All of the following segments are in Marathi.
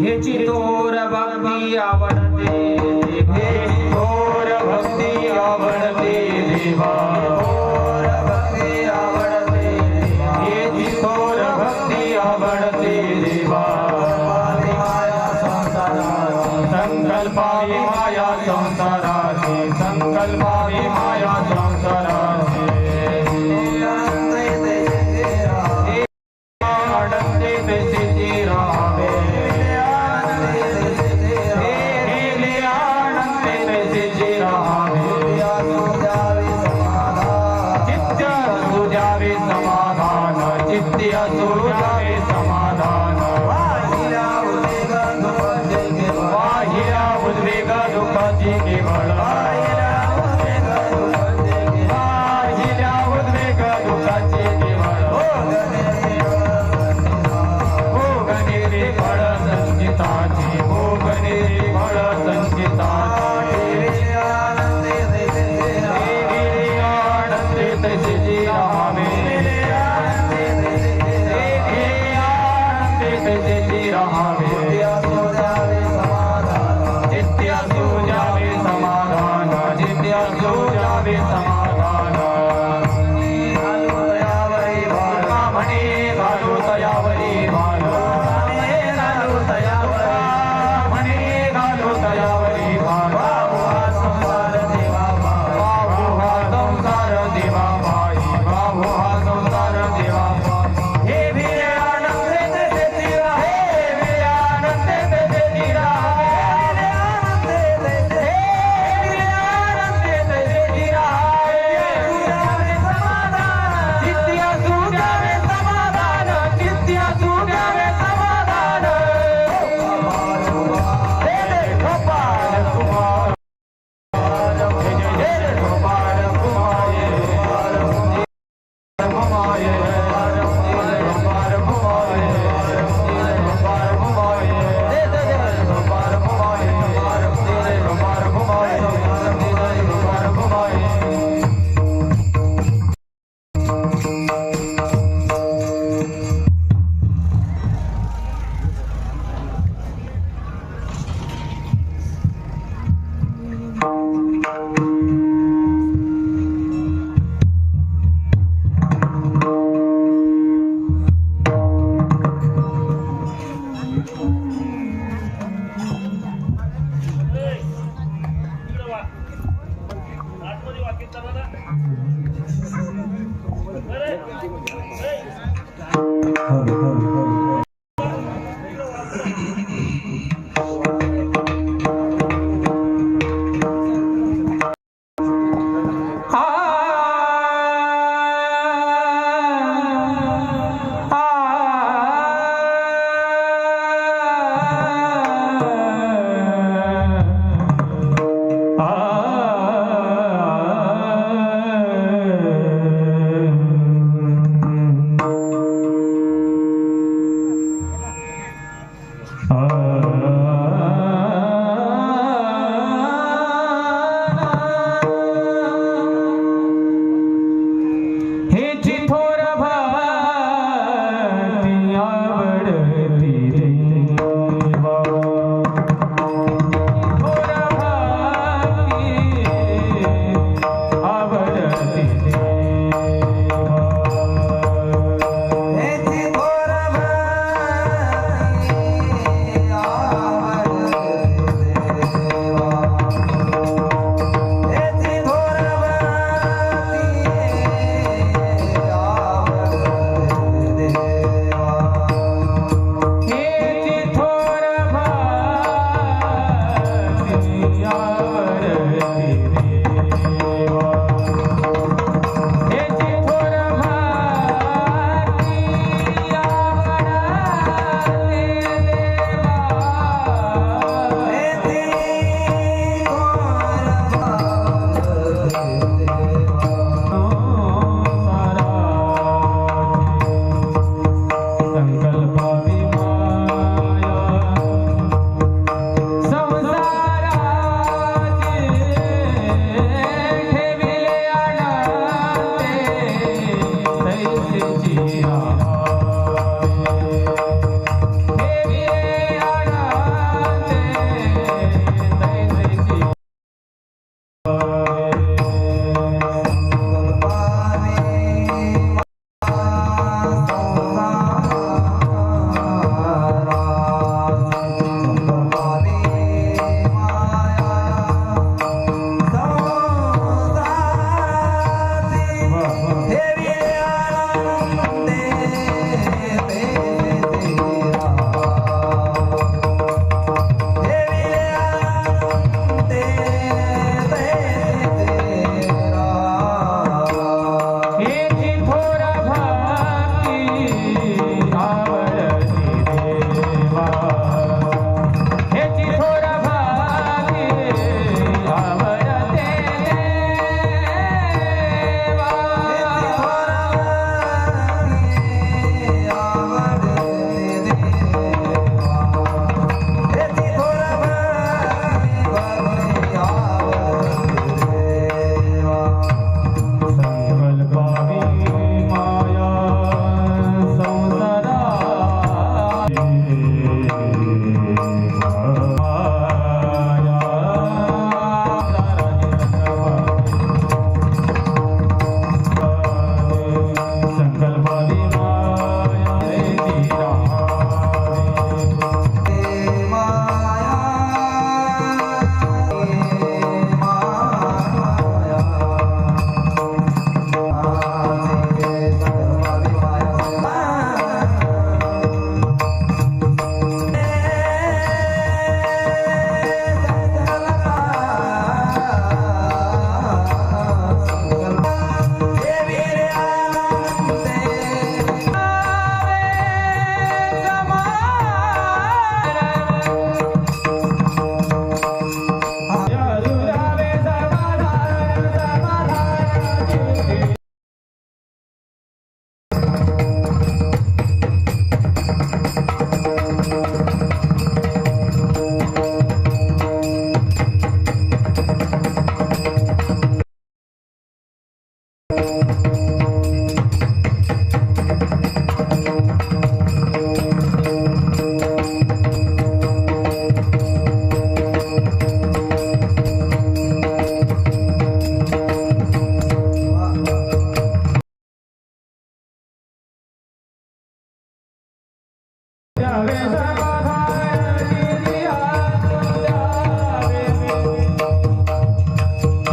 हेची थोर भक्ती आवडते थोर भक्ती आवडते देवा. थोर भक्ती आवडते हेची थोर आवडते देवा. संकल्पावी माया संसाराची संकल्पावी माया संसाराची. अडते Wow.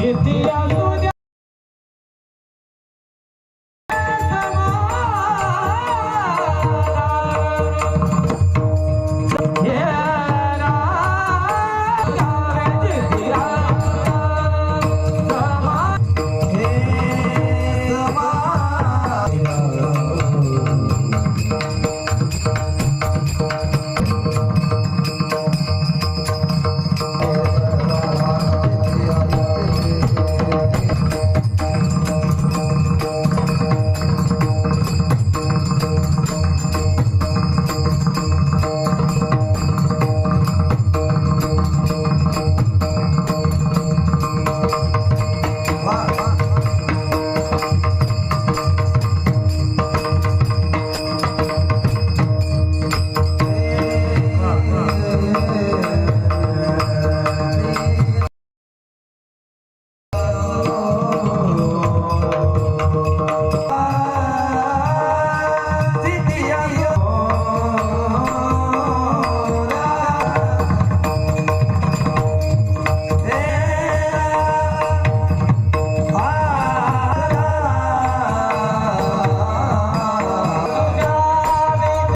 ইতিহাস